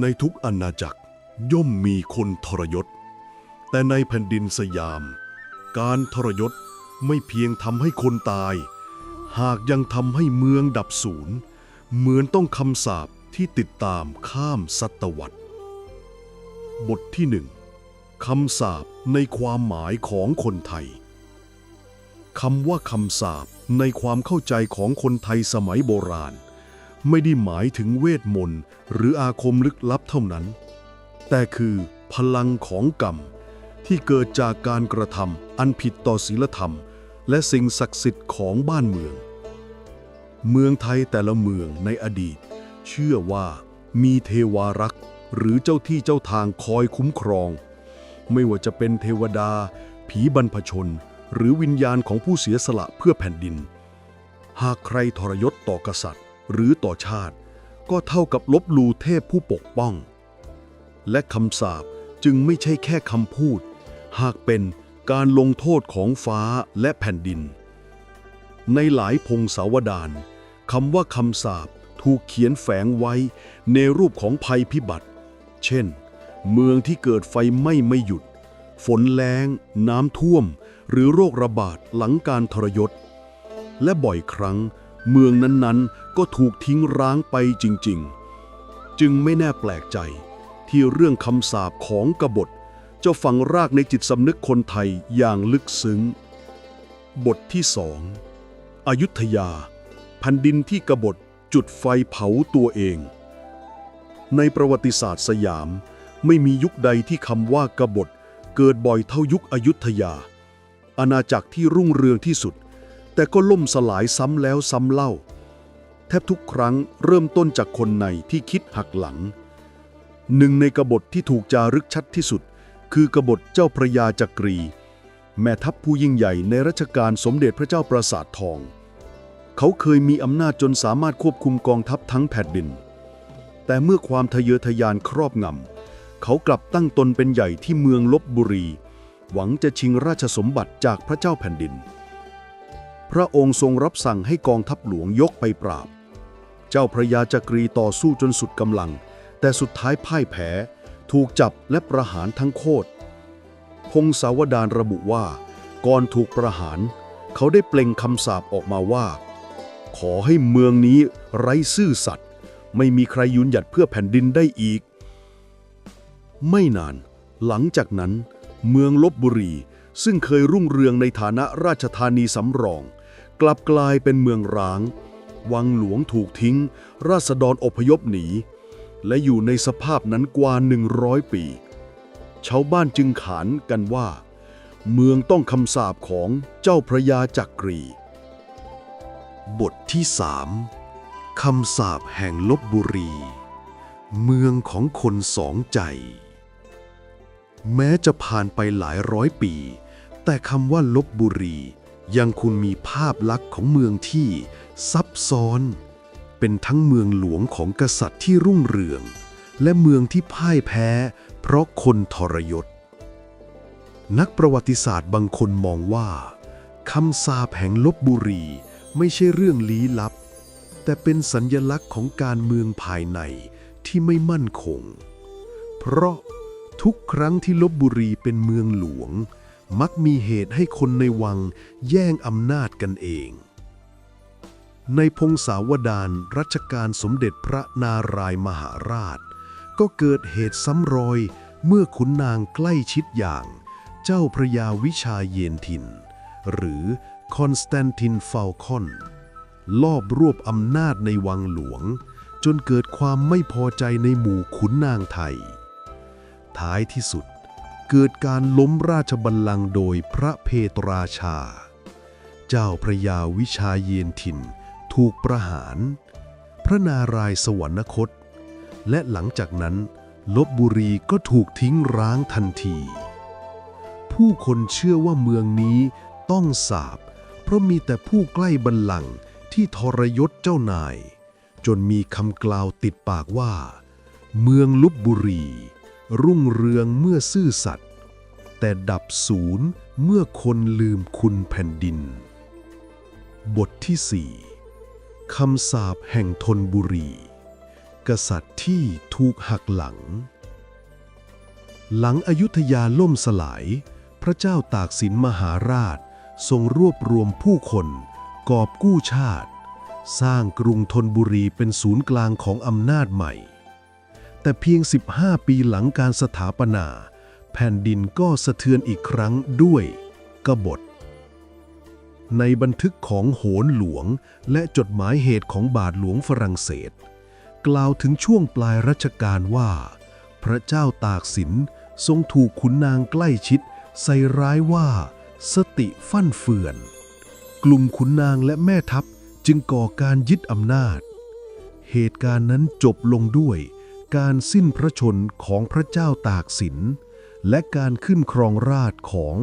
ในทุกอาณาจักรย่อมมีคนทรยศ แต่ในแผ่นดินสยาม การทรยศไม่เพียงทำให้คนตาย หากยังทำให้เมืองดับสูญเหมือนต้องคำสาปที่ติดตามข้ามศตวรรษ บทที่หนึ่งคำสาปในความหมายของคนไทยคำว่าคำสาปในความเข้าใจของคนไทยสมัยโบราณ ไม่ได้หมายถึงเวทมนต์หรืออาคมลึกลับเท่านั้น แต่คือพลังของกรรม ที่เกิดจากการกระทำอันผิดต่อศีลธรรม และสิ่งศักดิ์สิทธิ์ของบ้านเมือง เมืองไทยแต่ละเมืองในอดีต เชื่อว่ามีเทวารักษ์ หรือเจ้าที่เจ้าทางคอยคุ้มครอง ไม่ว่าจะเป็นเทวดา ผีบรรพชน หรือวิญญาณของผู้เสียสละเพื่อแผ่นดิน หากใครทรยศต่อกษัตริย์ หรือต่อชาติ ก็เท่ากับลบลูเทพผู้ปกป้อง และคำสาปจึงไม่ใช่แค่คำพูด หากเป็นการลงโทษของฟ้าและแผ่นดิน ในหลายพงศาวดารคำว่าคำสาปถูกเขียนแฝงไว้ในรูปของภัยพิบัติ เช่น เมืองที่เกิดไฟไหม้ไม่หยุด ฝนแล้ง น้ำท่วม หรือโรคระบาดหลังการทรยศ และบ่อยครั้ง เมืองนั้นๆ ก็ถูกทิ้งร้างไปจริงๆ จึงไม่แน่แปลกใจ ที่เรื่องคำสาปของกบฏจะฝังรากในจิตสำนึกคนไทยอย่างลึกซึ้ง บทที่สองอยุธยาแผ่นดินที่กบฏจุดไฟเผาตัวเอง ในประวัติศาสตร์สยาม ไม่มียุคใดที่คำว่ากบฏเกิดบ่อยเท่ายุคอยุธยา อาณาจักรที่รุ่งเรืองที่สุด แต่ก็ล่มสลายซ้ำแล้วซ้ำเล่า แทบทุกครั้งเริ่มต้นจากคนในที่คิดหักหลัง หนึ่งในกบฏที่ถูกจารึกชัดที่สุด คือกบฏเจ้าพระยาจักรี แม่ทัพผู้ยิ่งใหญ่ในรัชกาลสมเด็จพระเจ้าปราสาททอง เขาเคยมีอำนาจจนสามารถควบคุมกองทัพทั้งแผ่นดิน แต่เมื่อความทะเยอทะยานครอบงำเขากลับตั้งตนเป็นใหญ่ที่เมืองลบบุรี หวังจะชิงราชสมบัติจากพระเจ้าแผ่นดิน พระองค์ทรงรับสั่งให้กองทัพหลวงยกไปปราบ เจ้าพระยาจักรีต่อสู้จนสุดกำลัง แต่สุดท้ายพ่ายแพ้ ถูกจับและประหารทั้งโคตรพงศาวดารระบุว่า ก่อนถูกประหาร เขาได้เปล่งคำสาปออกมาว่า ขอให้เมืองนี้ไร้ซื่อสัตย์ไม่มีใครยืนหยัดเพื่อแผ่นดินได้อีก ไม่นาน หลังจากนั้น เมืองลบบุรีซึ่งเคยรุ่งเรืองในฐานะราชธานีสำรอง กลับกลายเป็นเมืองร้าง วังหลวงถูกทิ้ง ราษฎรอพยพหนี และอยู่ในสภาพนั้นกว่า 100 ปี ชาวบ้านจึงขานกันว่า เมืองต้องคำสาปของเจ้าพระยาจักรี บทที่สามคำสาปแห่งลบบุรี เมืองของคนสองใจ แม้จะผ่านไปหลายร้อยปี แต่คำว่าลบบุรี ยังคุณมีภาพลักษณ์ของเมืองที่ซับซ้อน เป็นทั้งเมืองหลวงของกษัตริย์ที่รุ่งเรือง และเมืองที่พ่ายแพ้ เพราะคนทรยศ นักประวัติศาสตร์บางคนมองว่าคำสาปแห่งลบบุรีไม่ใช่เรื่องลี้ลับ แต่เป็นสัญญลักษณ์ของการเมืองภายในที่ไม่มั่นคง เพราะทุกครั้งที่ลบบุรีเป็นเมืองหลวง มักมีเหตุให้คนในวังแย่งอำนาจกันเอง ในพงศาวดารรัชกาลสมเด็จพระนารายมหาราช ก็เกิดเหตุซ้ำรอยเมื่อขุนนางใกล้ชิดอย่าง เจ้าพระยาวิชาเยนทิน หรือคอนสแตนตินฟาลคอน ลอบรวบอำนาจในวังหลวง จนเกิดความไม่พอใจในหมู่ขุนนางไทย ท้ายที่สุด เกิดการล้มราชบัลลังก์โดยพระเพตราชา เจ้าพระยาวิชาเยนทินถูกประหาร พระนารายณ์สวรรคต และหลังจากนั้นลบบุรีก็ถูกทิ้งร้างทันที ผู้คนเชื่อว่าเมืองนี้ต้องสาบ เพราะมีแต่ผู้ใกล้บัลลังก์ที่ทรยศเจ้านาย จนมีคำกล่าวติดปากว่า เมืองลบบุรี รุ่งเรืองเมื่อซื่อสัตย์แต่ดับศูนย์เมื่อคนลืมคุณแผ่นดิน บทที่สี่คำสาปแห่งธนบุรี กษัตริย์ที่ถูกหักหลัง หลังอยุธยาล่มสลาย พระเจ้าตากสินมหาราช ทรงรวบรวมผู้คน กอบกู้ชาติ สร้างกรุงธนบุรีเป็นศูนย์กลางของอำนาจใหม่ แต่เพียง 15 ปีหลังการสถาปนา แผ่นดินก็สะเทือนอีกครั้งด้วยกบฏ ในบันทึกของโหนหลวงและจดหมายเหตุของบาทหลวงฝรั่งเศส กล่าวถึงช่วงปลายรัชกาลว่า พระเจ้าตากสินทรงถูกขุนนางใกล้ชิด ใส่ร้ายว่า สติฟั่นเฟือน กลุ่มขุนนางและแม่ทัพจึงก่อการยึดอำนาจ เหตุการณ์นั้นจบลงด้วย การสิ้นพระชนของพระเจ้าตากสิน และการขึ้นครองราชของ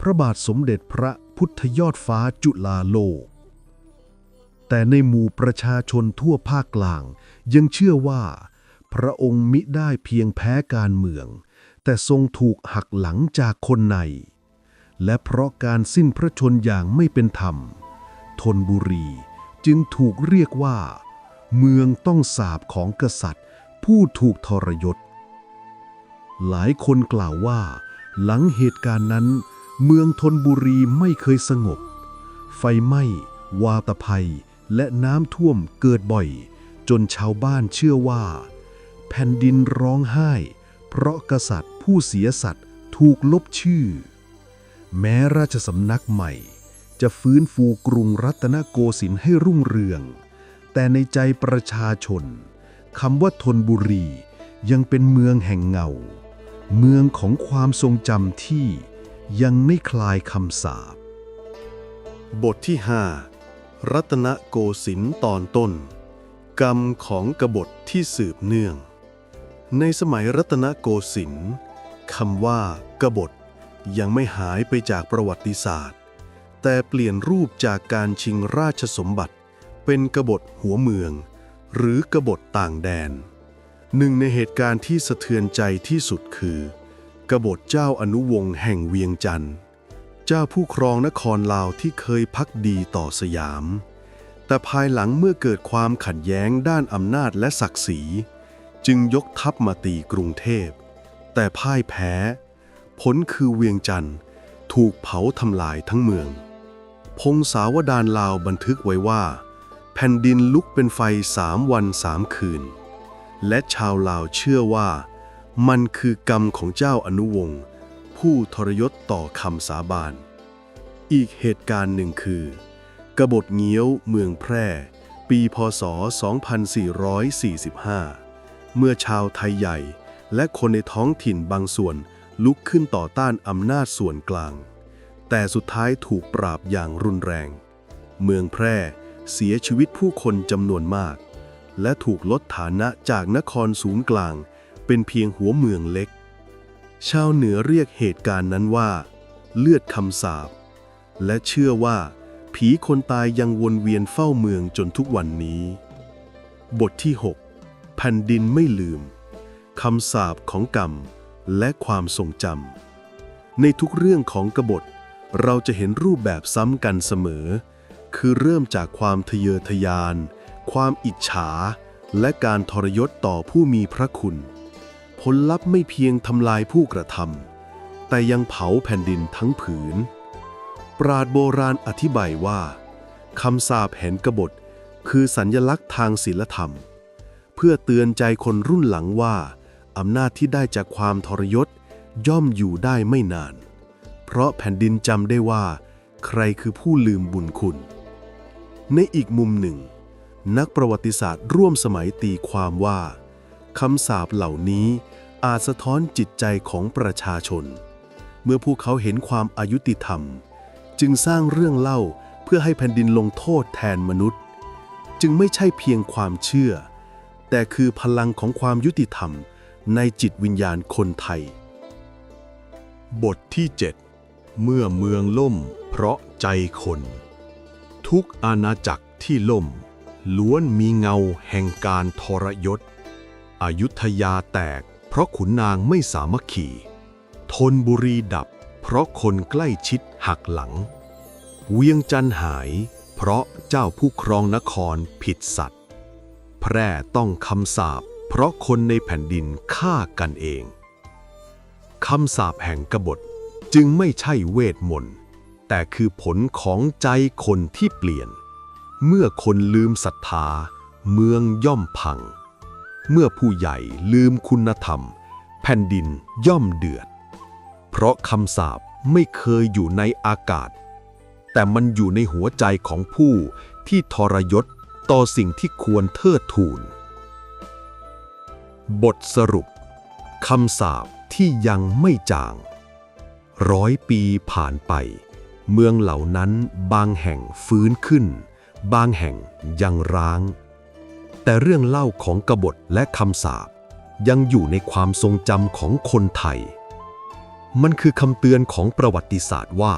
พระบาทสมเด็จพระพุทธยอดฟ้าจุฬาโลก แต่ในหมู่ประชาชนทั่วภาคกลางยังเชื่อว่า พระองค์มิได้เพียงแพ้การเมือง แต่ทรงถูกหักหลังจากคนใน และเพราะการสิ้นพระชนอย่างไม่เป็นธรรมธนบุรีจึงถูกเรียกว่า เมืองต้องสาบของกษัตริย์ ผู้ถูกทรยศ หลายคนกล่าวว่า หลังเหตุการณ์นั้น เมืองธนบุรีไม่เคยสงบ ไฟไหม้ วาตภัย และน้ำท่วมเกิดบ่อย จนชาวบ้านเชื่อว่า แผ่นดินร้องไห้ เพราะกษัตริย์ผู้เสียสัตว์ถูกลบชื่อ แม้ราชสำนักใหม่ จะฟื้นฟูกรุงรัตนโกสินทร์ให้รุ่งเรือง แต่ในใจประชาชน คำว่าธนบุรียังเป็นเมืองแห่งเงา เมืองของความทรงจำที่ยังไม่คลายคำสาป บทที่ 5 รัตนโกสินทร์ตอนต้น กรรมของกบฏที่สืบเนื่อง ในสมัยรัตนโกสินทร์คำว่ากบฏยังไม่หายไปจากประวัติศาสตร์ แต่เปลี่ยนรูปจากการชิงราชสมบัติ เป็นกบฏหัวเมือง หรือกบฏต่างแดน หนึ่งในเหตุการณ์ที่สะเทือนใจที่สุดคือ กบฏเจ้าอนุวงศ์แห่งเวียงจันทร์ เจ้าผู้ครองนครลาวที่เคยพักดีต่อสยาม แต่ภายหลังเมื่อเกิดความขัดแย้งด้านอำนาจและศักดิ์ศรี จึงยกทัพมาตีกรุงเทพ แต่พ่ายแพ้ ผลคือเวียงจันทร์ถูกเผาทำลายทั้งเมือง พงศาวดารลาวบันทึกไว้ว่า ผ่นดินลุกเป็นไฟสามวันสามคืน และชาวลาวเชื่อว่า มันคือกรรมของเจ้าอนุวงศ์ผู้ทรยศต่อคำสาบาน อีกเหตุการณ์หนึ่งคือ กบฏเงี้ยวเมืองแพร่ ปีพศ 2445 เมื่อชาวไทยใหญ่และคนในท้องถิ่นบางส่วนลุกขึ้นต่อต้านอำนาจส่วนกลาง แต่สุดท้ายถูกปราบอย่างรุนแรง เมืองแพร่ เสียชีวิตผู้คนจำนวนมาก และถูกลดฐานะจากนครศูนย์กลาง เป็นเพียงหัวเมืองเล็ก ชาวเหนือเรียกเหตุการณ์นั้นว่า เลือดคำสาปและเชื่อว่า ผีคนตายยังวนเวียนเฝ้าเมืองจนทุกวันนี้ บทที่ 6 แผ่นดินไม่ลืมคำสาปของกรรมและความทรงจำในทุกเรื่องของกบฏ เราจะเห็นรูปแบบซ้ำกันเสมอ คือเริ่มจากความทะเยอทะยาน ความอิจฉา และการทรยศต่อผู้มีพระคุณ ผลลัพธ์ไม่เพียงทำลายผู้กระทำแต่ยังเผาแผ่นดินทั้งผืน ปราดโบราณอธิบายว่าคำสาปแห่งกบฏ คือสัญญลักษณ์ทางศีลธรรม เพื่อเตือนใจคนรุ่นหลังว่า อำนาจที่ได้จากความทรยศย่อมอยู่ได้ไม่นาน เพราะแผ่นดินจำได้ว่า ใครคือผู้ลืมบุญคุณ ในอีกมุมหนึ่ง นักประวัติศาสตร์ร่วมสมัยตีความว่าคำสาปเหล่านี้อาจสะท้อนจิตใจของประชาชน เมื่อพวกเขาเห็นความอายุติธรรม จึงสร้างเรื่องเล่าเพื่อให้แผ่นดินลงโทษแทนมนุษย์ จึงไม่ใช่เพียงความเชื่อ แต่คือพลังของความยุติธรรมในจิตวิญญาณคนไทย บทที่ 7 เมื่อเมืองล่มเพราะใจคน ทุกอาณาจักรที่ล่ม ล้วนมีเงาแห่งการทรยศ อยุธยาแตกเพราะขุนนางไม่สามัคคีทนบุรีดับ เพราะคนใกล้ชิดหักหลัง เวียงจันหาย เพราะเจ้าผู้ครองนครผิดสัตย์แแพร่ต้องคำสาปเพราะคนในแผ่นดินฆ่ากันเอง คำสาปแห่งกบฏจึงไม่ใช่เวทมนต์ แต่คือผลของใจคนที่เปลี่ยน เมื่อคนลืมศรัทธา เมืองย่อมพัง เมื่อผู้ใหญ่ลืมคุณธรรม แผ่นดินย่อมเดือด เพราะคำสาปไม่เคยอยู่ในอากาศ แต่มันอยู่ในหัวใจของผู้ที่ทรยศต่อสิ่งที่ควรเทิดทูน บทสรุปคำสาปที่ยังไม่จาง ร้อยปีผ่านไป เมืองเหล่านั้นบางแห่งฟื้นขึ้น บางแห่งยังร้าง แต่เรื่องเล่าของกบฏและคำสาปยังอยู่ในความทรงจำของคนไทย มันคือคำเตือนของประวัติศาสตร์ว่า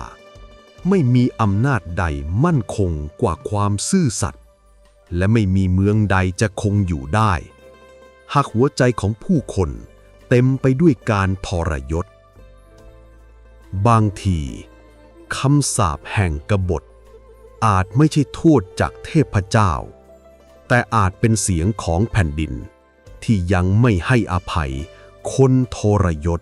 ไม่มีอำนาจใดมั่นคงกว่าความซื่อสัตย์และไม่มีเมืองใดจะคงอยู่ได้ หากหัวใจของผู้คนเต็มไปด้วยการทรยศ บางที คำสาปแห่งกบฏ อาจไม่ใช่โทษจากเทพเจ้า แต่อาจเป็นเสียงของแผ่นดิน ที่ยังไม่ให้อภัยคนทรยศ